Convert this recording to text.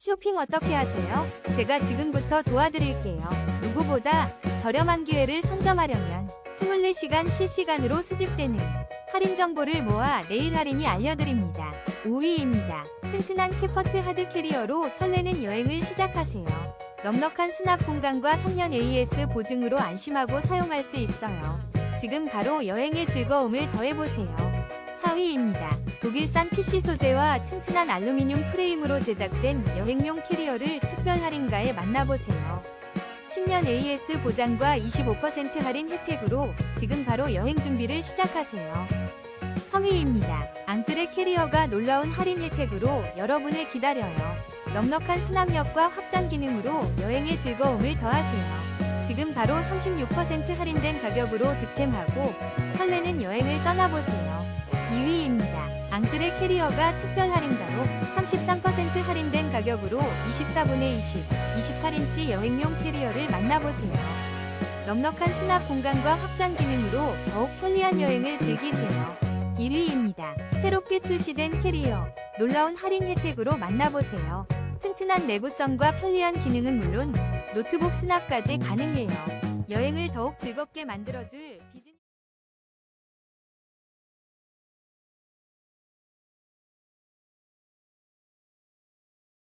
쇼핑 어떻게 하세요? 제가 지금부터 도와드릴게요. 누구보다 저렴한 기회를 선점하려면 24시간 실시간으로 수집되는 할인 정보를 모아 내일 할인이 알려드립니다. 5위입니다. 튼튼한 캐퍼트 하드 캐리어로 설레는 여행을 시작하세요. 넉넉한 수납 공간과 3년 AS 보증으로 안심하고 사용할 수 있어요. 지금 바로 여행의 즐거움을 더해보세요. 4위입니다. 독일산 PC 소재와 튼튼한 알루미늄 프레임으로 제작된 여행용 캐리어를 특별 할인가에 만나보세요. 10년 AS 보장과 25% 할인 혜택으로 지금 바로 여행 준비를 시작하세요. 3위입니다. 앙크레 캐리어가 놀라운 할인 혜택으로 여러분을 기다려요. 넉넉한 수납력과 확장 기능으로 여행의 즐거움을 더하세요. 지금 바로 36% 할인된 가격으로 득템하고 설레는 여행을 떠나보세요. 2위입니다. 앙크레 캐리어가 특별 할인가로 33% 할인된 가격으로 24분의 20, 28인치 여행용 캐리어를 만나보세요. 넉넉한 수납 공간과 확장 기능으로 더욱 편리한 여행을 즐기세요. 1위입니다. 새롭게 출시된 캐리어. 놀라운 할인 혜택으로 만나보세요. 튼튼한 내구성과 편리한 기능은 물론 노트북 수납까지 가능해요. 여행을 더욱 즐겁게 만들어줄 비즈...